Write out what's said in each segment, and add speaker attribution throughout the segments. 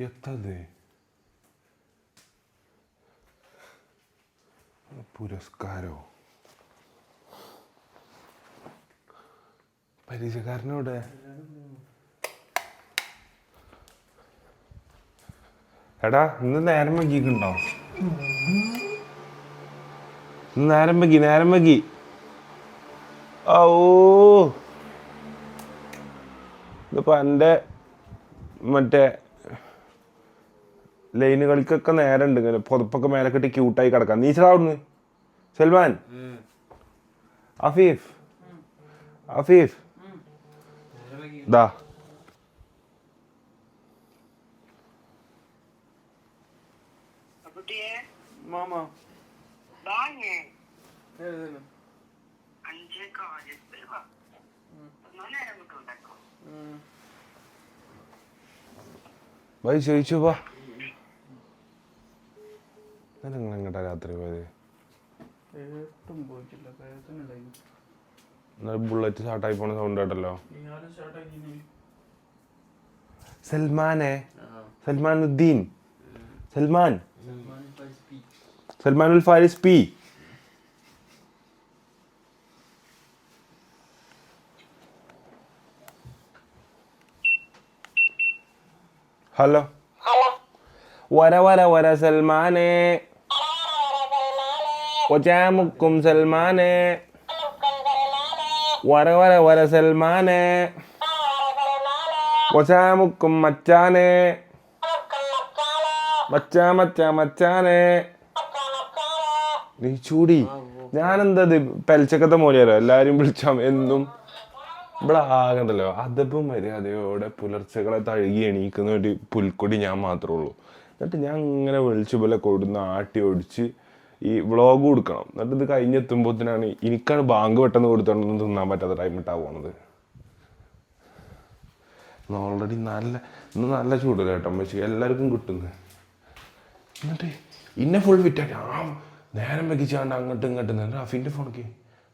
Speaker 1: എത്തത്? പുരസ്കാരോ? പരീക്ഷക്കാരനോടെ? എടാ ഇന്ന് നേരം വൈകിക്കുണ്ടോ നേരം വൈകി നേരം വൈകി. ഓ ഇതിപ്പോ എന്റെ മറ്റേ ലൈനുകൾക്കൊക്കെ നേരം ഉണ്ട് ഇങ്ങനെ പുതപ്പൊക്കെ മേലെ കെട്ടി ക്യൂട്ടായി കിടക്കാം നീച്ചടാ അവിടുന്ന്. സൽമാൻ. അഫീഫ്. അഫീഫ്. ദാ.
Speaker 2: മാമാ.
Speaker 3: ചോദിച്ചു വാ. നേരം
Speaker 1: വാ നിങ്ങൾ എങ്ങോട്ടാ രാത്രി പോയത്?
Speaker 2: ഏട്ടും പോയിട്ടില്ല
Speaker 1: എന്നാൽ ബുള്ളറ്റ് സ്റ്റാർട്ടായി പോണ സൗണ്ട് കേട്ടല്ലോ. സൽമാനെ? സൽമാനുദ്ദീൻ സൽമാൻ സൽമാനുൽ ഫാരിസ് പി. ഹലോ. വര വര വര സൽമാനെ. കൊച്ചാമുക്കും സൽമാനെ. വര വര വര സൽമാനെ. മച്ചാനെ. മച്ചാ മച്ചാ മച്ചാനെ. നീ ചൂടി. ഞാനെന്തത് പെൽച്ചക്കത്തെ മോലിയാലോ? എല്ലാരും വിളിച്ചാ എന്നും. ഇവിടെ ആകണ്ടല്ലോ അതപ്പും മര്യാദയോടെ പുലർച്ചകളെ തഴുകി എണീക്കുന്ന ഒരു പുൽക്കൊടി ഞാൻ മാത്രമേ ഉള്ളൂ. എന്നിട്ട് ഞാൻ ഇങ്ങനെ വിളിച്ചു പോലെ കൊടുന്ന് ആട്ടി ഒടിച്ച് ഈ വ്ളോഗ് കൊടുക്കണം എന്നിട്ട് ഇത് കഴിഞ്ഞെത്തുമ്പോഴത്തേനാണ് എനിക്കാണ് ബാങ്ക് പെട്ടെന്ന് കൊടുത്തോണ്ടൊന്നും തിന്നാൻ പറ്റാത്ത ടൈം ഇട്ടാ പോണത്. ഓൾറെഡി നല്ല ഇന്ന് നല്ല ചൂട് കേട്ടോ പക്ഷേ എല്ലാവർക്കും കിട്ടുന്നു എന്നിട്ട് ഇന്നെ ഫുൾ ഫിറ്റാക്കി ആ നേരം വെക്കിച്ചാണ്ട് അങ്ങോട്ടും ഇങ്ങോട്ടും എന്നിട്ട് അഫിന്റെ ഫോണിക്ക്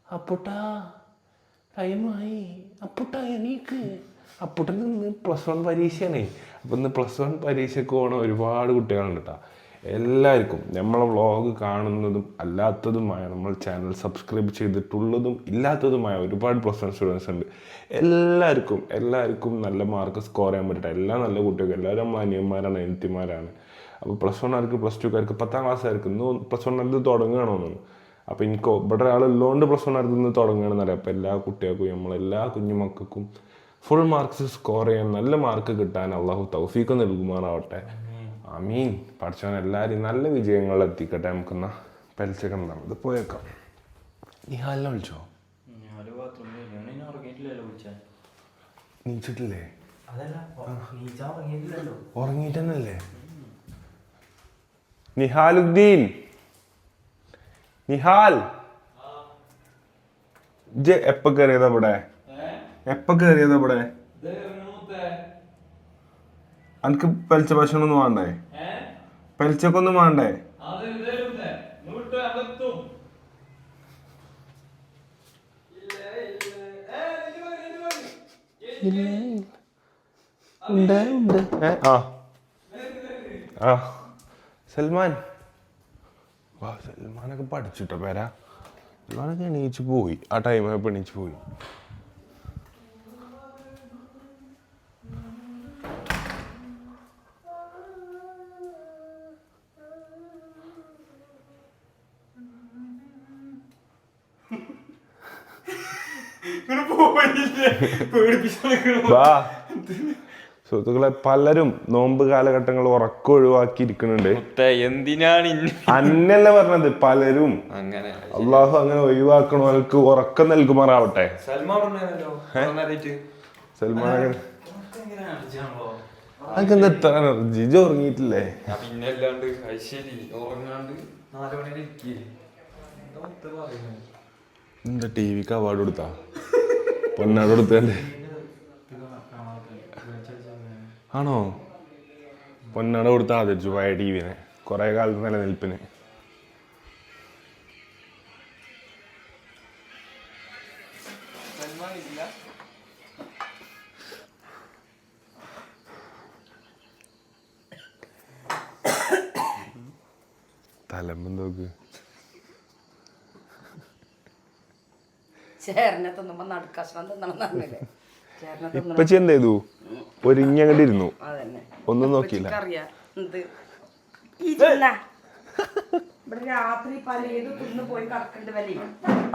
Speaker 1: അപ്പുട്ടാ ടൈമായി അപ്പുട്ടാ എണീക്ക്. അപ്പുട്ടൻ ഇന്ന് പ്ലസ് വൺ പരീക്ഷയാണേ. അപ്പം ഇന്ന് പ്ലസ് വൺ പരീക്ഷയ്ക്ക് പോകണ ഒരുപാട് കുട്ടികളുണ്ട് കേട്ടോ എല്ലാവർക്കും നമ്മളെ വ്ളോഗ് കാണുന്നതും അല്ലാത്തതുമായ നമ്മൾ ചാനൽ സബ്സ്ക്രൈബ് ചെയ്തിട്ടുള്ളതും ഇല്ലാത്തതുമായ ഒരുപാട് പ്ലസ് വൺ സ്റ്റുഡൻസ് ഉണ്ട്. എല്ലാവർക്കും എല്ലാവർക്കും നല്ല മാർക്ക് സ്കോർ ചെയ്യാൻ പറ്റട്ടെ. എല്ലാ നല്ല കുട്ടികൾക്കും എല്ലാവരും നമ്മൾ അനിയന്മാരാണ് എനിത്തിമാരാണ് അപ്പോൾ പ്ലസ് വണ്ണുകാർക്ക് പ്ലസ് ടുക്കാർക്ക് പത്താം ക്ലാസ്സുകാർക്ക് ഇന്ന് പ്ലസ് വൺ ഇത് തുടങ്ങണമെന്നാണ് അപ്പോൾ എനിക്ക് ഇവിടെ ഒരാളുള്ളതുകൊണ്ട് പ്ലസ് വണ്ണുകാർക്ക് ഇന്ന് തുടങ്ങണമെന്നല്ല അപ്പോൾ എല്ലാ കുട്ടികൾക്കും നമ്മളെല്ലാ കുഞ്ഞുമക്കൾക്കും ഫുൾ മാർക്ക്സ് സ്കോർ ചെയ്യാൻ നല്ല മാർക്ക് കിട്ടാൻ അള്ളാഹു തൗഫീഖ് നൽകുമാറാവട്ടെ. അമീൻ. പഠിച്ചവൻ എല്ലാവരും നല്ല വിജയങ്ങളിൽ എത്തിക്കട്ടെ. നമുക്കെന്നാ പലിച്ചക്കണ്ടാവും ഇത് പോയേക്കാം. നീ ഹാലിനെ വിളിച്ചോ നീച്ചിട്ടില്ലേ? ഉറങ്ങിയിട്ടെന്നല്ലേ? നിഹാലുദ്ദീൻ. നിഹാൽ. എപ്പ കയറിയതാ ഇവിടെ? എപ്പ കയറിയതാ ഇവിടെ? അനക്ക് പലിച്ച ഭക്ഷണമൊന്നും വേണ്ടേ? പലിച്ചക്കൊന്നും വേണ്ടേ? ഉണ്ട് ഉണ്ട്. ഏ ആ. ആ. സൽമാൻ. വാ സൽമാനൊക്കെ പഠിച്ചിട്ടോ പേരാ? സൽമാനൊക്കെ എണീച്ച് പോയി. ആ ടൈമൊക്കെ എണീച്ച് പോയി വാ സുഹൃത്തുക്കളെ പലരും നോമ്പ് കാലഘട്ടങ്ങൾ ഉറക്കം ഒഴിവാക്കിയിരിക്കുന്നുണ്ട്.
Speaker 4: ഇരിക്കുന്നുണ്ട് എന്തിനാണ്
Speaker 1: അന്നല്ല പറഞ്ഞത് പലരും
Speaker 4: അങ്ങനെ.
Speaker 1: അള്ളാഹു അങ്ങനെ ഒഴിവാക്കണവർക്ക് ഉറക്കം നൽകുമാറാവട്ടെ.
Speaker 2: സൽമാ പറഞ്ഞല്ലോ ഉറങ്ങാനായിട്ട്
Speaker 1: സൽമാൻ എത്ര എനർജി ഉറങ്ങിയിട്ടില്ലേ?
Speaker 4: പിന്നെ ശരി. ഉറങ്ങാണ്ട്
Speaker 2: നാല് എന്താ
Speaker 1: ടി വിക്ക് അവാർഡ് കൊടുത്താ? പൊന്നാട് കൊടുത്തേ ആണോ? പൊന്നട കൊടുത്ത് ആദരിച്ചു പഴയ ടി വിനെ കുറേ കാലത്ത് നിലനിൽപ്പിന്. തലമ്പ് നോക്ക്?
Speaker 5: ചേരനെ തിന്നുമ്പോ നടുക്കഷ്ണം തിന്നണം എന്നറിയില്ലേ
Speaker 1: ഇപ്പച്ചി എന്ത് ചെയ്തു ഒരുങ്ങങ്ങട്ട് ഇരുന്നു ഒന്നും നോക്കിയില്ല.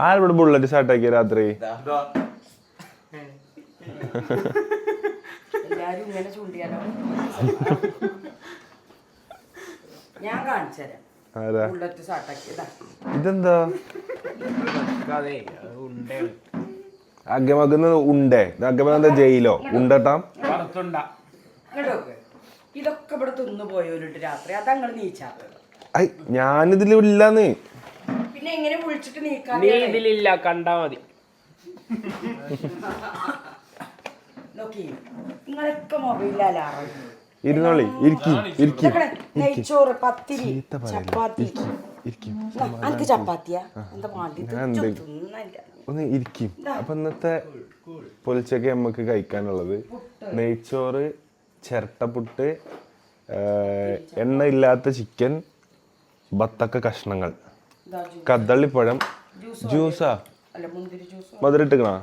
Speaker 1: ആരിവിടെ ബുള്ളറ്റ് സ്റ്റാർട്ടാക്കിയ രാത്രി
Speaker 5: എല്ലാരും ഇങ്ങനെ ചൂണ്ടിയാലോ? ഞാൻ കാണിച്ചു തരാം
Speaker 1: ഇതെന്താ? അഗമകുന്ന ഉണ്ടേ. അഗമ ജയിലോ? ഉണ്ടട്ടാം?
Speaker 5: ഇതൊക്കെ ഇവിടെ തിന്നു പോയോരുണ്ട് രാത്രി. അതങ്ങൾ
Speaker 1: നീച്ചാത്ത ഞാനിതിലില്ലാന്ന്
Speaker 5: പിന്നെ എങ്ങനെ വിളിച്ചിട്ട് നീക്കാൻ
Speaker 2: നീ ഇതിലില്ല കണ്ടാ മതി.
Speaker 5: നോക്കി. നിങ്ങളൊക്കെ മൊബൈലിലാറാണ്
Speaker 1: ഇരുന്നോളി ഇരിക്കി ഇരിക്കി.
Speaker 5: നെയ്ച്ചോറ് പത്തിരി ചപ്പാത്തി.
Speaker 1: ഇരിക്കും
Speaker 5: എനിക്ക് ചപ്പാത്തിയാ?
Speaker 1: ഒന്ന് ഇരിക്കും. അപ്പൊ ഇന്നത്തെ പൊലിച്ചൊക്കെ നമുക്ക് കഴിക്കാനുള്ളത് നെയ്ച്ചോറ് ചിരട്ടപ്പുട്ട് എണ്ണ എണ്ണയില്ലാത്ത ചിക്കൻ ബത്തക്ക കഷ്ണങ്ങൾ. കദളിപ്പഴം. ജ്യൂസാ
Speaker 5: അല്ല മുന്തിരി ജ്യൂസ്
Speaker 1: മധുരിട്ടുക്കണാ?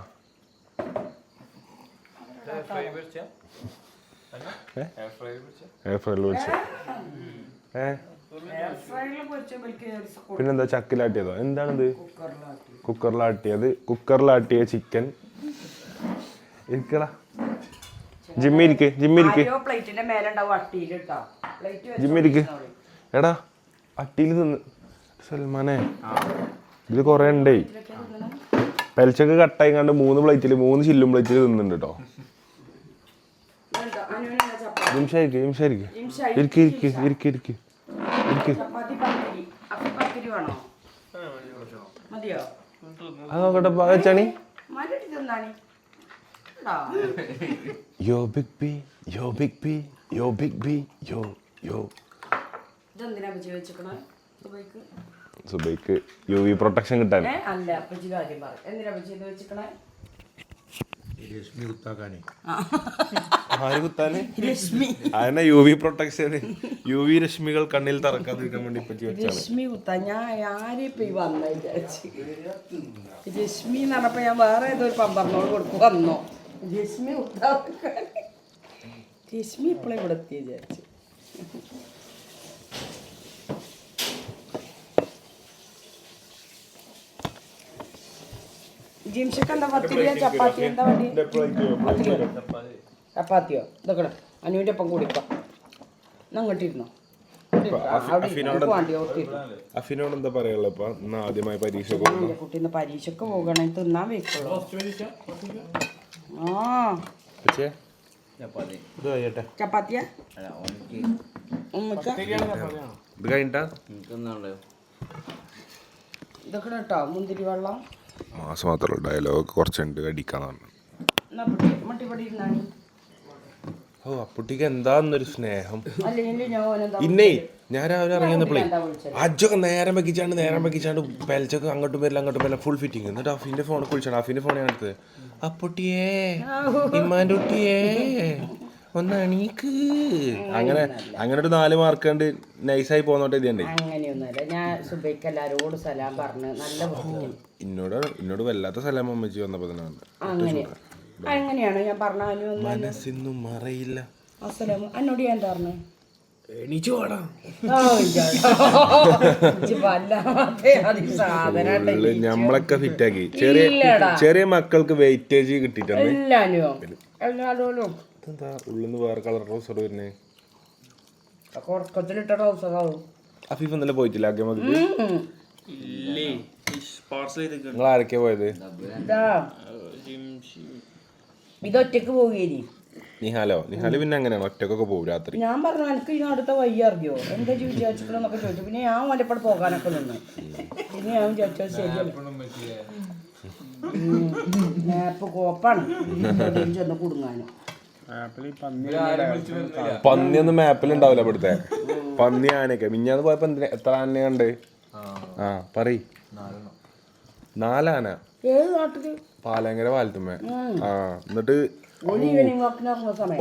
Speaker 1: എയർ ഫ്രൈയിൽ പൊരിച്ച ഏ? പിന്നെന്താ ചക്കിലാട്ടിയതോ? എന്താണിത്? കുക്കറിലാട്ടിയത്. കുക്കറിലാട്ടിയ ചിക്കൻ ഇരിക്കടാ.
Speaker 5: ജിമ്മിരിക്ക്
Speaker 1: ജിമ്മിരിക്ക് ജിമ്മിരിക്ക് എടാ അട്ടിയിൽ തിന്ന് സൽമാനെ ഇത് കൊറേ ഉണ്ടേ. പെൽച്ചക്ക് കട്ടായി കണ്ട് മൂന്ന് പ്ലേറ്റിൽ മൂന്ന് ചില്ലും പ്ലേറ്റിൽ നിന്നുണ്ട് കേട്ടോ ജിംഷായിരിക്ക് ഇരിക്ക് ഇരിക്ക് ഇരിക്ക് ഇരിക്ക് ഇരിക്ക്
Speaker 5: പത്തിരി വേണോ മതിയോ
Speaker 1: അത് നോക്കട്ടെ ചണി yo big B yo big B yo big B yo yo സുബൈക്ക് യു വി പ്രൊട്ടക്ഷൻ കിട്ടാൻ
Speaker 5: അല്ല പച്ചി കാര്യം പറ എന്തിനാ പച്ചി ഇത് വെച്ചിക്കണേ
Speaker 1: ആര് കുത്താന്?
Speaker 5: രശ്മി
Speaker 1: അതന്നെ U V protection U V രശ്മികൾ കണ്ണിൽ തറക്കാതിരിക്കാൻ വേണ്ടി പറ്റി വെച്ചാണ്
Speaker 5: രശ്മി കുത്താ ഞാൻ ആരെ ഇപ്പൊ ഈ വന്ന വിചാരിച്ച്? രശ്മി എന്ന് പറഞ്ഞപ്പോ ഞാൻ വേറെ ഏതൊരു ഒരു പമ്പറിനോട് കൊടുക്കും. വന്നോ? രശ്മി കുത്താ. രശ്മി ഇപ്പോഴും ഇവിടെ എത്തി വിചാരിച്ചു. ജിംഷക്ക് എന്താ പത്തിരിയോ? ചപ്പാത്തി എന്താ വേണ്ടി പത്തിരിയോ ചപ്പാത്തിയോ? ഇതൊക്കെ അനുവിന്റെ ഒപ്പം കൂടിക്കോ അങ്ങോട്ടിരുന്നോ അവിടെ വേണ്ടി ഓർത്തിരുന്നു
Speaker 1: അഫിനോട് എന്താ പറയാനുള്ള ഇപ്പൊ? ഇന്ന് ആദ്യമായി പരീക്ഷ
Speaker 5: എന്റെ കുട്ടി ഇന്ന് പരീക്ഷക്ക് പോകണേ. തിന്നാൻ വെക്കുള്ളൂ. ആ.
Speaker 1: പക്ഷേ ഇത് കഴിയട്ടെ.
Speaker 5: ചപ്പാത്തിയാ? ഉമ്മക്ക.
Speaker 1: ഇത് കഴിഞ്ഞിട്ടാ?
Speaker 5: ഇതൊക്കെ കേട്ടോ മുന്തിരി വെള്ളം.
Speaker 1: മാസം മാത്രമല്ല ഡയലോഗ് കുറച്ചുണ്ട്. അടിക്കാന്ന് പറഞ്ഞു. ഓ അപ്പുട്ടിക്ക് എന്താന്നൊരു സ്നേഹം? ഇന്നേ ഞാൻ രാവിലെ
Speaker 5: ഇറങ്ങിയപ്പോളേ
Speaker 1: അജൊക്കെ നേരം വെക്കിച്ചാണ്ട് നേരം വെക്കിച്ചാണ്ട് പെലച്ചൊക്കെ അങ്ങോട്ടും വരില്ല അങ്ങോട്ടും വരില്ല ഫുൾ ഫിറ്റിങ് എന്നിട്ട് അഫിന്റെ ഫോൺ കുളിച്ചാണ്. അഫിന്റെ ഫോൺ ഞാൻ എടുത്തത്. അപ്പൊട്ടിയേ ഇമ്മാന്റെ കുട്ടിയേ. ഒന്ന് അങ്ങനെ അങ്ങനെ ഒരു നാല് മാർക്ക് കണ്ട് നൈസായി പോന്നോട്ടെ ഇത്
Speaker 5: അങ്ങനെയൊന്നുമല്ല. ഞാൻ സുബൈക്ക് എല്ലാരോടും സലാം പറഞ്ഞ് നല്ല വൃത്തിക്ക്
Speaker 1: എന്നോട് എന്നോട് വല്ലാത്ത സ്ഥലം അമ്മച്ചി വന്നപ്പോ തന്നെ വന്നത്.
Speaker 5: അങ്ങനെ. അങ്ങനെയാണ് ഞാൻ പറഞ്ഞാലും ഒന്ന്
Speaker 1: മനസ്സിന്നും മറയില്ല.
Speaker 5: അസലാം എന്നോട് ഞാൻ പറഞ്ഞു?
Speaker 1: എണീച്ചു
Speaker 5: സാധനം
Speaker 1: ഉള്ള് ഞമ്മളൊക്കെ ഫിറ്റാക്കി ചെറിയ
Speaker 5: ഇല്ലടാ.
Speaker 1: ചെറിയ മക്കൾക്ക് വെയിറ്റേജ് കിട്ടിയിട്ടുണ്ട്.
Speaker 5: എല്ലാനോ. എല്ലാരോടും.
Speaker 1: എന്താ ഉള്ളിന്ന് വേറെ കളർ ഡ്രസ് വരുന്നേ?
Speaker 5: ഉറക്കത്തിലിട്ട ട്രൗസറാവും
Speaker 1: അഫീഫ് ഇന്നലെ പോയിട്ടില്ല
Speaker 4: ഇല്ലേ? പാർസൽ ചെയ്ത്
Speaker 1: നിങ്ങൾ ആരൊക്കെയാ പോയത്?
Speaker 5: ഇതാ. ഇതൊറ്റക്ക് പോവുകയില്ലേ
Speaker 1: നിഹാലോ? നിഹാൽ പിന്നെ അങ്ങനെയാണ് ഒറ്റക്കൊക്കെ പോകും രാത്രി.
Speaker 5: ഞാൻ പറഞ്ഞു എനിക്ക് അടുത്ത വഴി അറിയോ? എന്താ വിചാരിച്ചിട്ടുള്ളതൊക്കെ ചോദിച്ചു. പിന്നെ ഞാൻ മലപ്പുറം പോകാനൊക്കെ നിന്ന്. പിന്നെ ഞാൻ വിചാരിച്ചത് ശരിയല്ല. മാപ്പ് കോപ്പാണ് ചെന്ന് കുടുങ്ങാനും.
Speaker 1: പന്നിയൊന്നും മാപ്പിൽ ഉണ്ടാവില്ല ഇവിടുത്തെ. പന്നി ആനയൊക്കെ. മിഞ്ഞാന്ന് പോയപ്പോ എന്തിനാ? എത്ര ആന കണ്ട്? ആ. പറയ്. നാലാന? പാലങ്കര പാലത്തുമ്മ. ആ. എന്നിട്ട്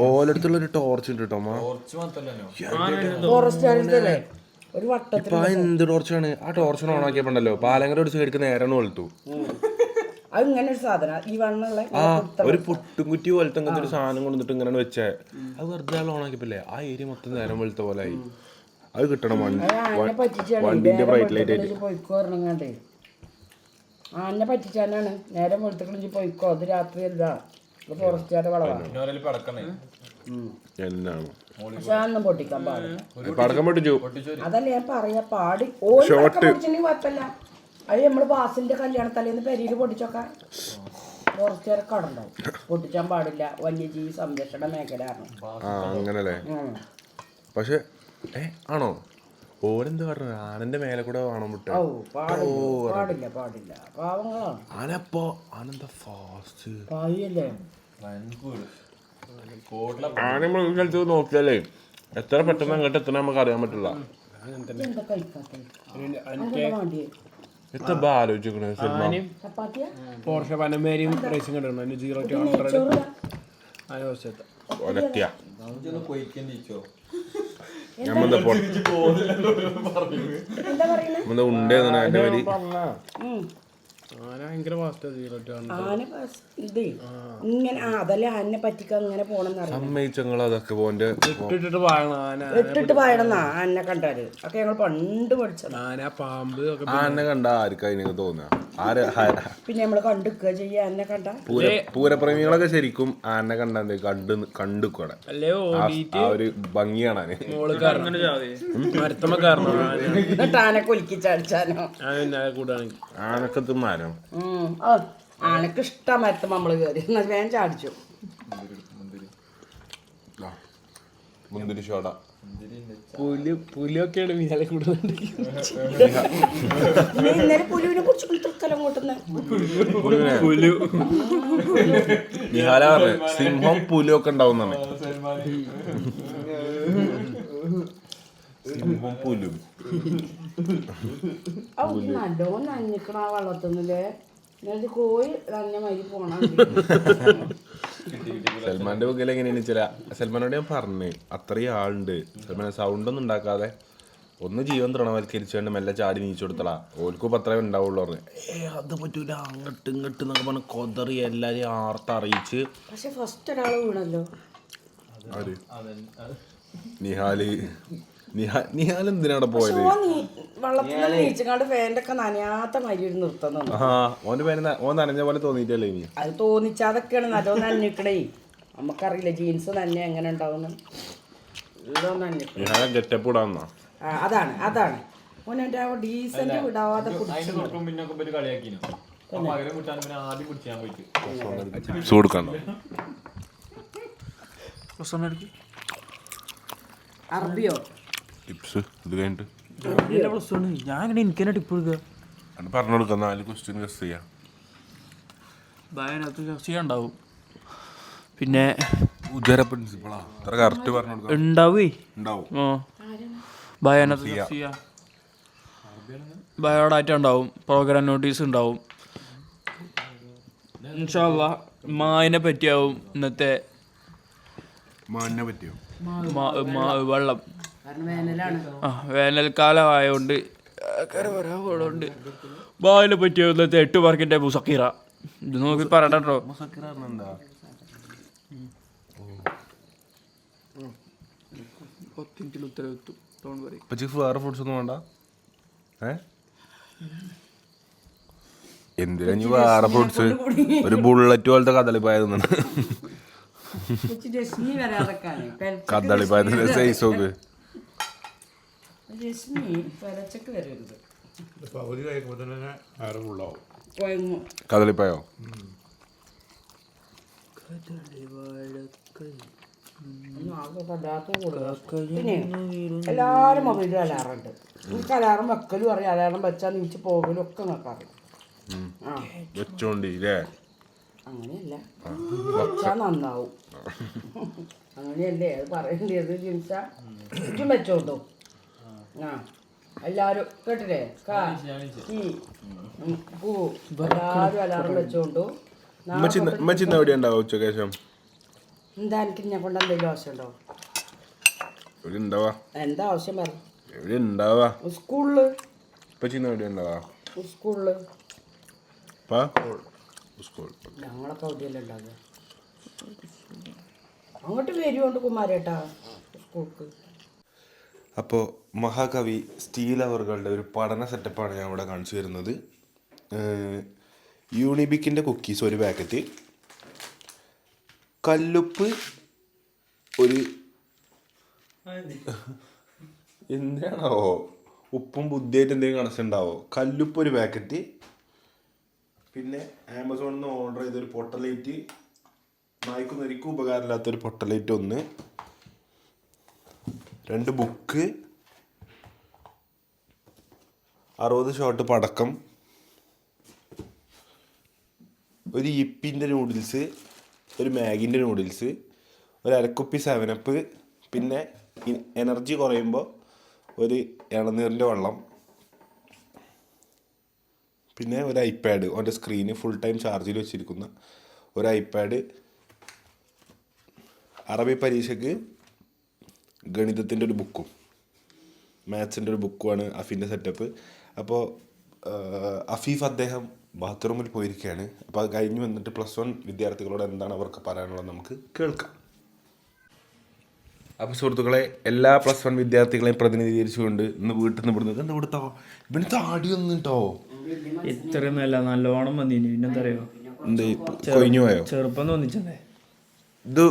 Speaker 1: ഓലടുത്തുള്ള ഒരു ടോർച്ച് ഉണ്ട് കേട്ടോ ഇപ്പൊ എന്ത് ടോർച്ചാണ് ആ ടോർച്ച് ഓണാക്കിയപ്പോണ്ടല്ലോ പാലങ്കര ഒരു സൈഡിക്ക് നേരെ വെളുത്തു.
Speaker 5: അത് ഇങ്ങനെ ഒരു സാധനം. ഈ വണ്ണുള്ള
Speaker 1: ഒരു പുട്ടും കുറ്റി പോലത്തെ അങ്ങനത്തെ ഒരു സാധനം കൊണ്ടിട്ട് ഇങ്ങനെ വെച്ചേ. അത് വെറുതെ ഓൺ ആക്കിയപ്പോലെ ആ ഏരിയ മൊത്തം നേരം വെളുത്ത പോലെ ആയി. അത് കിട്ടണം വണ്ടിന്റെ ബ്രൈറ്റ് ലൈറ്റ് ആയിട്ട്.
Speaker 5: പോയിക്കോ പറഞ്ഞങ്ങാണ്ടേ. ആനെ പറ്റിച്ചാനാണ്. നേരം വെളുത്തുക്കളിഞ്ച് പോയിക്കോ. അത് രാത്രി അല്ല. ഫോറസ്റ്റുകാരുടെ വളവാണ്
Speaker 1: എന്നാണ്.
Speaker 5: പക്ഷെ പൊട്ടിക്കാൻ പാടില്ല.
Speaker 1: പടക്കം പൊട്ടിച്ചു.
Speaker 5: അതല്ല ഞാൻ പറയാ പാടി. പൊടിച്ചിട്ടുണ്ടെങ്കിൽ കുഴപ്പമില്ല. അത് നമ്മൾ ബാസിന്റെ കല്യാണത്തലേന്ന് പെരിയിൽ പൊട്ടിച്ചൊക്കെ ഫോറസ്റ്റുകാരെ കടണ്ടാവും പൊട്ടിച്ചാൻ പാടില്ല. വന്യജീവി സംരക്ഷണ മേഖലയാണ്.
Speaker 1: ആ അങ്ങനല്ലേ. പക്ഷെ ഏ ആണോ? ഓരെന്ത് പറഞ്ഞു ആനന്റെ മേലെ കൂടെ വേണം വിട്ട.
Speaker 5: പാടില്ല പാടില്ല പാടില്ല. പാവങ്ങളാണ്.
Speaker 1: ആനപ്പോ ആനന്ത ഫാസ്റ്റ്
Speaker 5: പായല്ലേ?
Speaker 1: ആന നമ്മൾ നോക്കിയാലേ എത്ര പെട്ടെന്ന് അങ്ങോട്ട് എത്തണം നമുക്ക് അറിയാൻ പറ്റില്ല എത്ര ആലോചിക്കണേ സിനിമ?
Speaker 5: ചപ്പാത്തിയാ?
Speaker 4: പോർഷ പനമേരിയും റേസിംഗ് കിട്ടണം സീറോ ടു
Speaker 5: നെയ്ച്ചോറ്
Speaker 4: ആവശ്യത്തെ
Speaker 1: ഒലത്തിയ
Speaker 2: ഒന്ന് കൊയ്ക്കണ്ടിച്ചോ
Speaker 1: നമ്മളെന്താ പൊ-
Speaker 4: ആന
Speaker 5: ഇതേ. ഇങ്ങനെ ആ അതല്ലേ ആനെ പറ്റിക്കാൻ ഇങ്ങനെ പോണെന്നറിയാം
Speaker 1: സമ്മതിച്ചങ്ങൾ അതൊക്കെ പോന്റെ
Speaker 4: ഇട്ടിട്ട് പായണം ആന
Speaker 5: ഇട്ടിട്ട് പായണമെന്നാ ആനെ കണ്ടാൽ. ഒക്കെ ഞങ്ങൾ പണ്ട് പഠിച്ചത്.
Speaker 4: ആന പാമ്പ് ഒക്കെ
Speaker 1: ആനെ കണ്ട ആർക്കാ അതിനൊക്കെ തോന്നുക
Speaker 5: പിന്നെ നമ്മൾ കണ്ടുക്കുക ചെയ്യാ. ആനെ കണ്ട?
Speaker 1: പൂര പൂരപ്രേമികളൊക്കെ ശരിക്കും ആനെ കണ്ടാണ്ട് കണ്ട് കണ്ടുക്കൂടെ ആ ഒരു ഭംഗി കാണാന്
Speaker 5: എന്നിട്ട് ആനെ കുലുക്കി ചടിച്ചാനോ
Speaker 4: ആന കൂടാണെങ്കിൽ
Speaker 1: ആനക്കത്ത് മരം
Speaker 5: ആ, ആനക്ക് ഇഷ്ടം മരത്ത് നമ്മൾ കയറി എന്നാ വേഗം ചാടിച്ചു.
Speaker 1: മുന്തിരി ഷോട
Speaker 4: പുലി പുലിയൊക്കെയാണ് മീനാലെ കൂടുന്നുണ്ട്
Speaker 5: നീ ഇന്നലെ പുലുവിനെ കുറിച്ച് തൃക്കലം കൂട്ടുന്ന.
Speaker 1: പുലു. നിഹാല പറഞ്ഞത് സിംഹം പുലിയൊക്കെ ഉണ്ടാവുന്നാണ് സിംഹം പുലും.
Speaker 5: നല്ലോ നഞ്ഞിക്കണ ആ വെള്ളത്തിന്നില്ലേ എന്നിട്ട് കോഴി നഞ്ഞ മരി പോണ
Speaker 1: സൽമാന്റെ ബുക്കിൽ എങ്ങനെയാണ് ചില സൽമാനോട് ഞാൻ പറഞ്ഞു അത്രയും ആളുണ്ട്. സൽമാൻ സൗണ്ട് ഒന്നും ഉണ്ടാക്കാതെ ഒന്ന് ജീവൻ തൃണവൽക്കരിച്ചുകൊണ്ട് മെല്ലെ ചാടി നീച്ചു കൊടുത്തടാ. ഓൽക്കും അത്രേ ഉണ്ടാവുള്ളൂ പറഞ്ഞു. ഏ അത് പറ്റൂല. അങ്ങട്ട് ഇങ്ങട്ട് എന്നൊക്കെ പറഞ്ഞ് കൊതറി എല്ലാരെയും ആർത്തറിയിച്ച്
Speaker 5: പക്ഷെ ഫസ്റ്റ് ഒരാൾ വീണല്ലോ.
Speaker 1: നിഹാൽ. നിഹാ നിഹാൽ എന്തിനാണ് പോയത്?
Speaker 5: വെള്ളത്തിൽ നീച്ചങ്ങാണ്ട് നനയാത്ത
Speaker 1: ആ ഓന്റെ പേര് ന- ഓൻ നനഞ്ഞ പോലെ തോന്നിയിട്ടല്ലേ ഇനി?
Speaker 5: അത് തോന്നിച്ചാതൊക്കെയാണ്. നല്ലോ നനഞ്ഞിക്കണേ. നമുക്കറിയില്ല ജീൻസ് നന്നെ എങ്ങനെ ഉണ്ടാവുന്നു. ഇതോ നനഞ്ഞിക്കണം
Speaker 1: നിഹാല ഗെറ്റപ്പ് ഇടാന്നാ
Speaker 5: ആ അതാണ് അതാണ്. ഡീസന്റ് വിടാതെ
Speaker 2: അതിന്റെ
Speaker 5: പിടിച്ചു
Speaker 2: തൊട്ടും പിന്നെ ഒക്കെ ഒരു കളിയാക്കിനു? ആ പകരം വിട്ടാൻ പിന്നെ ആദ്യം പിടിച്ചാൻ പോയിട്ട്.
Speaker 1: ടിപ്സ് കൊടുക്കണ്ടോ
Speaker 5: അറബിയോ?
Speaker 1: ടിപ്സ് ഇത് കഴിഞ്ഞിട്ട്?
Speaker 4: ഞാൻ ഇങ്ങനെ എനിക്ക് തന്നെ ടിപ്പ് എടുക്കുക
Speaker 1: അത് പറഞ്ഞു കൊടുക്കാം നാല് ക്വസ്റ്റ്യൻ ഗസ് ചെയ്യാം.
Speaker 4: ഭയനകത്ത് ചർച്ച ചെയ്യാണ്ടാവും പിന്നെ
Speaker 1: ഉദര പ്രിൻസിപ്പളാ അത്ര കറക്റ്റ് പറഞ്ഞു കൊടുക്കാം.
Speaker 4: ഉണ്ടാവേ?
Speaker 1: ഉണ്ടാവും.
Speaker 4: ആ. ഭയനകത്ത് ചർച്ച ചെയ്യാം. ബയോഡാറ്റ ഉണ്ടാവും. പ്രോഗ്രാം നോട്ടീസ് ഉണ്ടാവും. ഇൻഷാല്ല മാവിനെ പറ്റിയാവും ഇന്നത്തെ വെള്ളം. ആ വേനൽക്കാലം ആയതുകൊണ്ട് ബാലിനെ വരാവുണ്ട് ബാവിനെ പറ്റിയ ഇന്നത്തെ എട്ട് മാർക്കിന്റെ മുസക്കീറ. ഇത് നോക്കി പറഞ്ഞോ ഉത്തരവെത്തും ഡോണ്ട് വറി
Speaker 1: ഇപ്പൊ ചീഫ് വേറെ ഫുഡ്സ് ഒന്നും വേണ്ട. ഏ? എന്തിനാ ഇനി വേറെ ഫ്രൂട്ട്സ് ഒരു ബുള്ളറ്റ് പോലത്തെ കദളിപ്പായ കദളിപ്പായത്തിന്റെ സൈസ് നോക്ക്.
Speaker 5: രശ്മി പരച്ചക്ക് വരരുത്.
Speaker 6: പകുതി കഴിക്കുമ്പോൾ തന്നെ ആറ് ഫുള്ളാവും
Speaker 5: കൊയങ്ങും.
Speaker 1: കദളിപ്പായോ
Speaker 5: എല്ലാവരും മൊബൈലിൽ അലാറുണ്ട്. എനിക്ക് അലാറം വെക്കലും അറിയാം. അലാറം വെച്ചാൽ നീച്ച് പോകലും ഒക്കെ
Speaker 1: നോക്കാറുണ്ട്
Speaker 5: അങ്ങനെയല്ല. വെച്ചാൽ നന്നാവും. അങ്ങനെയല്ലേ? അത് പറയണ്ടത് ജിൻസ ചുറ്റും വെച്ചോണ്ടോ ആ എല്ലാവരും കേട്ടില്ലേ? കാ പൂ. എല്ലാവരും അലാറം വെച്ചോണ്ടു.
Speaker 1: ഉമ്മച്ചിന്ന് എവിടെ ഉണ്ടാവും ഉച്ചയ്ക്ക് ശേഷം?
Speaker 5: എന്താ എനിക്ക് എന്നെ കൊണ്ട് എന്തെങ്കിലും ആവശ്യമുണ്ടോ
Speaker 1: എവിടെ ഉണ്ടാവാ
Speaker 5: എന്താ ആവശ്യം പറ.
Speaker 1: എവിടെ ഉണ്ടാവാ
Speaker 5: സ്കൂളിൽ.
Speaker 1: ഇപ്പൊ ചെയ്യുന്ന എവിടെ ഉണ്ടാവാ സ്കൂളിൽ സ്കൂൾ.
Speaker 5: ഞങ്ങളൊക്കെ അങ്ങോട്ട് വരുമുണ്ട് കുമാരേട്ടാ സ്കൂൾക്ക്.
Speaker 1: അപ്പോൾ മഹാകവി സ്റ്റീൽ അവറുകളുടെ ഒരു പഠന സെറ്റപ്പാണ് ഞാൻ ഇവിടെ കാണിച്ചു തരുന്നത്. യൂണിബിക്കിന്റെ കുക്കീസ് ഒരു പാക്കറ്റ് കല്ലുപ്പ് ഒരു എന്താണോ ഉപ്പും ബുദ്ധിയായിട്ട് എന്തെങ്കിലും കണക്ഷൻ ഉണ്ടാവോ? കല്ലുപ്പ് ഒരു പാക്കറ്റ് പിന്നെ ആമസോണിൽ നിന്ന് ഓർഡർ ചെയ്തൊരു പൊട്ടലൈറ്റ്. നായ്ക്കുന്നൊരിക്കും ഉപകാരമില്ലാത്തൊരു പൊട്ടലൈറ്റ് ഒന്ന്. രണ്ട് ബുക്ക് അറുപത് ഷോട്ട് പടക്കം ഒരു ഇപ്പിന്റെ നൂഡിൽസ് ഒരു മാഗിന്റെ നൂഡിൽസ് ഒരു അരക്കുപ്പി സെവനപ്പ് പിന്നെ എനർജി കുറയുമ്പോൾ ഒരു ഇളനീറിന്റെ വെള്ളം പിന്നെ ഒരു ഐപാഡ്. അവന്റെ സ്ക്രീന് ഫുൾ ടൈം ചാർജിൽ വെച്ചിരിക്കുന്ന ഒരു ഐപാഡ്. അറബി പരീക്ഷയ്ക്ക് ഗണിതത്തിന്റെ ഒരു ബുക്കും. മാത്സിന്റെ ഒരു ബുക്കുമാണ് അഫീന്റെ സെറ്റപ്പ് അപ്പോൾ അഫീഫ് അദ്ദേഹം ബാത്റൂമിൽ പോയിരിക്കുകയാണ്. അപ്പോൾ അത് കഴിഞ്ഞ് വന്നിട്ട് പ്ലസ് വൺ വിദ്യാർത്ഥികളോട് എന്താണ് അവർക്ക് പറയാനുള്ളത് നമുക്ക് കേൾക്കാം. അപ്പോൾ സുഹൃത്തുക്കളെ എല്ലാ പ്ലസ് വൺ വിദ്യാർത്ഥികളെയും പ്രതിനിധീകരിച്ചുകൊണ്ട് ഇന്ന് വീട്ടിൽ നിന്ന് ഇവിടുന്ന് എന്താ ഇവിടുത്തെ ഇവന് താടി കേട്ടോ കേട്ടോ
Speaker 4: ഇത്രയൊന്നുമല്ല നല്ലോണം വന്നിനി. പിന്നെന്താ അറിയോ?
Speaker 1: എന്ത് കൊഴിഞ്ഞു പോയോ?
Speaker 4: ചെറുപ്പം തോന്നിച്ചേ
Speaker 1: ഇത്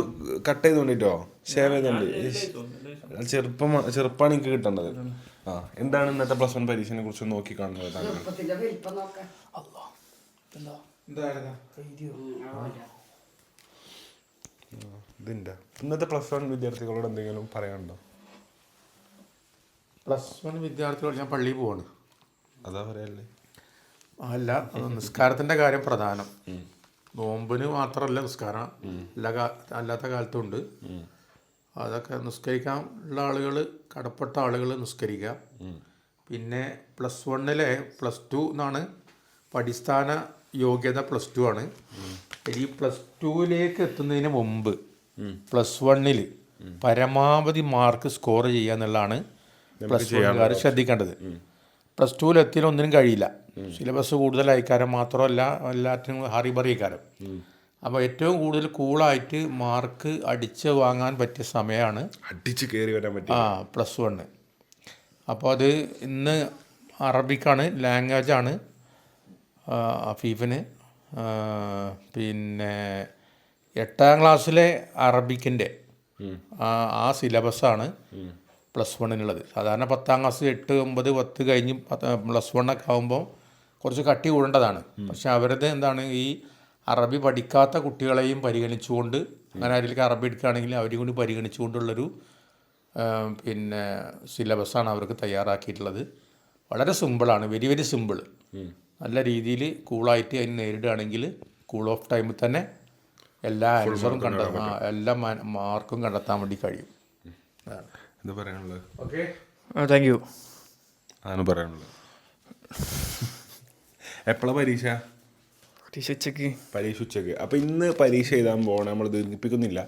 Speaker 1: കട്ട് ചെയ്ത് കൊണ്ടിട്ടോ? ഷേവ് ചെയ്തോണ്ട് ചെറുപ്പം ചെറുപ്പമാണ് എനിക്ക് കിട്ടേണ്ടത്. ആ എന്താണ് ഇന്നത്തെ പ്ലസ് വൺ പരീക്ഷനെ കുറിച്ച് നോക്കി കാണുന്നത് ഇതിന്റെ ഇന്നത്തെ പ്ലസ് വൺ വിദ്യാർത്ഥികളോട് എന്തെങ്കിലും പറയാനുണ്ടോ?
Speaker 6: പ്ലസ് വൺ വിദ്യാർത്ഥികൾ ഞാൻ പള്ളിയിൽ പോവാണ്.
Speaker 1: അതാ പറയല്ലേ?
Speaker 6: അല്ല അത് നിസ്കാരത്തിന്റെ കാര്യം പ്രധാനം. നോമ്പിന് മാത്രമല്ല നിസ്കാരം. എല്ലാ അല്ലാത്ത കാലത്തും ഉണ്ട് അതൊക്കെ നിസ്കരിക്കാൻ ഉള്ള ആളുകൾ കടപ്പെട്ട ആളുകൾ നിസ്കരിക്കാം പിന്നെ പ്ലസ് വണ്ണിലെ പ്ലസ് ടു എന്നാണ് പഠിസ്ഥാന യോഗ്യത പ്ലസ് ടു ആണ്. ഈ പ്ലസ് ടുവിലേക്ക് എത്തുന്നതിന് മുമ്പ് പ്ലസ് വണ്ണിൽ പരമാവധി മാർക്ക് സ്കോർ ചെയ്യുക എന്നുള്ളതാണ് പ്ലസ് വണ്ണുകാർ ശ്രദ്ധിക്കേണ്ടത്. പ്ലസ് ടുവിൽ എത്തിയാൽ ഒന്നിനും കഴിയില്ല. സിലബസ് കൂടുതലായിക്കാരം മാത്രമല്ല എല്ലാറ്റിനും ഹറിബറിയിക്കാരം അപ്പോൾ ഏറ്റവും കൂടുതൽ കൂളായിട്ട് മാർക്ക് അടിച്ച് വാങ്ങാൻ പറ്റിയ സമയമാണ്
Speaker 1: അടിച്ച് കയറി വരാൻ പറ്റും
Speaker 6: ആ പ്ലസ് വണ്ണ് അപ്പോൾ അത് ഇന്ന് അറബിക്കാണ് ലാംഗ്വേജാണ് അഫീഫിന് പിന്നെ എട്ടാം ക്ലാസ്സിലെ അറബിക്കിന്റെ ആ ആ സിലബസാണ് പ്ലസ് വണ്ണിനുള്ളത് സാധാരണ പത്താം ക്ലാസ് എട്ട് ഒമ്പത് പത്ത് കഴിഞ്ഞ് പ്ലസ് വണ്ണൊക്കെ ആകുമ്പോൾ കുറച്ച് കട്ടി കൂടേണ്ടതാണ്. പക്ഷെ അവരത് എന്താണ് ഈ അറബി പഠിക്കാത്ത കുട്ടികളെയും പരിഗണിച്ചുകൊണ്ട് അങ്ങനെ ആരെങ്കിലും അറബി എടുക്കുകയാണെങ്കിൽ അവരെയും കൂടി പരിഗണിച്ചുകൊണ്ടുള്ളൊരു പിന്നെ സിലബസാണ് അവർക്ക് തയ്യാറാക്കിയിട്ടുള്ളത്. വളരെ സിമ്പിളാണ് വെരി വെരി സിമ്പിൾ നല്ല രീതിയിൽ കൂളായിട്ട് അതിന് നേരിടുകയാണെങ്കിൽ കൂൾ ഓഫ് ടൈമിൽ തന്നെ എല്ലാ ആൻസറും കണ്ടെത്തും എല്ലാ മാർക്കും കണ്ടെത്താൻ വേണ്ടി കഴിയും.
Speaker 1: എന്താ പറയാനുള്ളത്?
Speaker 6: Okay
Speaker 4: thank you.
Speaker 1: അതാണ് പറയാനുള്ളത്. എപ്പോഴാണ് പരീക്ഷ?
Speaker 4: പരീക്ഷ ഉച്ചയ്ക്ക്.
Speaker 1: പരീക്ഷ ഉച്ചയ്ക്ക്. അപ്പോൾ ഇന്ന് പരീക്ഷ എഴുതാൻ പോകണം നമ്മൾ ദീർഘിപ്പിക്കുന്നില്ല.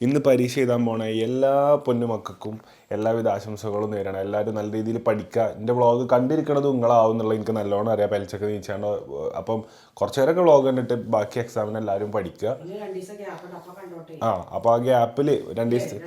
Speaker 1: ഇന്ന് പരീക്ഷ എഴുതാൻ പോണ എല്ലാ പൊന്നുമക്കൾക്കും എല്ലാവിധ ആശംസകളും നേരണം. എല്ലാവരും നല്ല രീതിയിൽ പഠിക്കുക എന്റെ വ്ളോഗ് കണ്ടിരിക്കണത് നിങ്ങളാവും എന്നുള്ളത് എനിക്ക് നല്ലോണം അറിയാം. പലിച്ചൊക്കെ നീച്ചാണ്ട് അപ്പം കുറച്ച് നേരമൊക്കെ വ്ളോഗ് കണ്ടിട്ട് ബാക്കി എക്സാമിന് എല്ലാവരും പഠിക്കുക
Speaker 5: ഇനി രണ്ട് അപ്പൊ കണ്ടോട്ടെ.
Speaker 1: ആ അപ്പോൾ ആ ഗ്യാപ്പിൽ രണ്ട് ദിവസത്തെ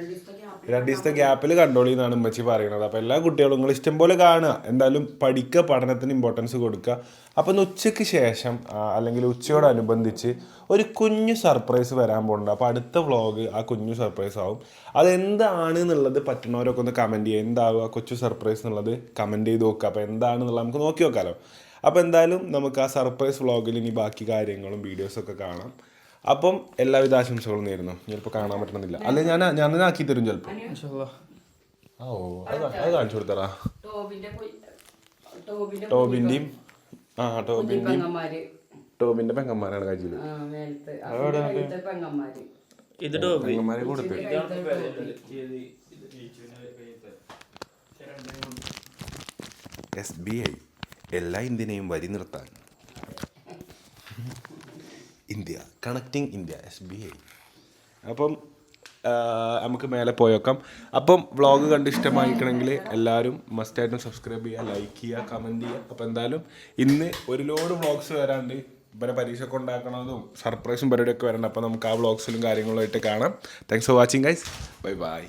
Speaker 5: രണ്ട് ദിവസത്തെ
Speaker 1: ഗ്യാപ്പിൽ കണ്ടോളി എന്നാണ് ഉമ്മച്ചി പറയുന്നത് അപ്പോൾ എല്ലാ കുട്ടികളും നിങ്ങൾ ഇഷ്ടം പോലെ കാണുക. എന്തായാലും പഠിക്കുക പഠനത്തിന് ഇമ്പോർട്ടൻസ് കൊടുക്കുക. അപ്പം ഒന്ന് ഉച്ചയ്ക്ക് ശേഷം അല്ലെങ്കിൽ ഉച്ചയോടനുബന്ധിച്ച് ഒരു കുഞ്ഞു സർപ്രൈസ് വരാൻ പോകുന്നുണ്ട് അപ്പോൾ അടുത്ത വ്ളോഗ് ആ കുഞ്ഞു സർപ്രൈസ് ആവും. അതെന്താണ് എന്നുള്ളത് പറ്റുന്നവരൊക്കെ ഒന്ന് കമന്റ് ചെയ്യുക. എന്താവുക കൊച്ചു സർപ്രൈസ് എന്നുള്ളത് കമന്റ് ചെയ്ത് നോക്കുക. അപ്പോൾ എന്താണെന്നുള്ളത് നമുക്ക് നോക്കി നോക്കാമല്ലോ അപ്പോൾ എന്തായാലും നമുക്ക് ആ സർപ്രൈസ് വ്ളോഗിൽ ഇനി ബാക്കി കാര്യങ്ങളും വീഡിയോസൊക്കെ കാണാം. അപ്പം എല്ലാവിധ ആശംസകളും നേരുന്നു. ചിലപ്പോൾ കാണാൻ പറ്റണമെന്നില്ല. അല്ലെ ഞാൻ ഞാൻ തന്നെ ആക്കി തരും ചിലപ്പോൾ ഓ അത് അത് കാണിച്ചു കൊടുത്തറാ
Speaker 5: ടോബിന്റെ കുഞ്ഞ്- ടോബിന്റെ
Speaker 1: ടോബിന്റെയും ആ ടോബിന്റെയും
Speaker 5: പെങ്ങന്മാര്
Speaker 1: ടോബിന്റെ പെങ്ങന്മാരാണ് കഴിച്ചത്
Speaker 5: ആ മേലത്തെ അതിന്റെ കയ്യിലത്തെ പെങ്ങന്മാര്.
Speaker 4: ഇത് ടോബി
Speaker 1: പെങ്ങന്മാരെ കൊടുത്ത് എസ് ബി ഐ എല്ലാ ഇന്ത്യനെയും വരി നിർത്താൻ India. Connecting India S B I അപ്പം നമുക്ക് മേലെ പോയേക്കാം അപ്പം വ്ളോഗ് കണ്ട് ഇഷ്ടമായിക്കണമെങ്കിൽ എല്ലാവരും മസ്റ്റായിട്ടും സബ്സ്ക്രൈബ് ചെയ്യുക ലൈക്ക് ചെയ്യുക കമന്റ് ചെയ്യുക. അപ്പോൾ എന്തായാലും ഇന്ന് ഒരുപാട് വ്ളോഗ്സ് വരാണ്ട് ഇവരെ പരീക്ഷ ഒക്കെ ഉണ്ടാക്കണതും സർപ്രൈസും പരിപാടിയൊക്കെ വരണം അപ്പോൾ നമുക്ക് ആ വ്ളോഗ്സിലും കാര്യങ്ങളുമായിട്ട് കാണാം. Thanks for watching guys bye bye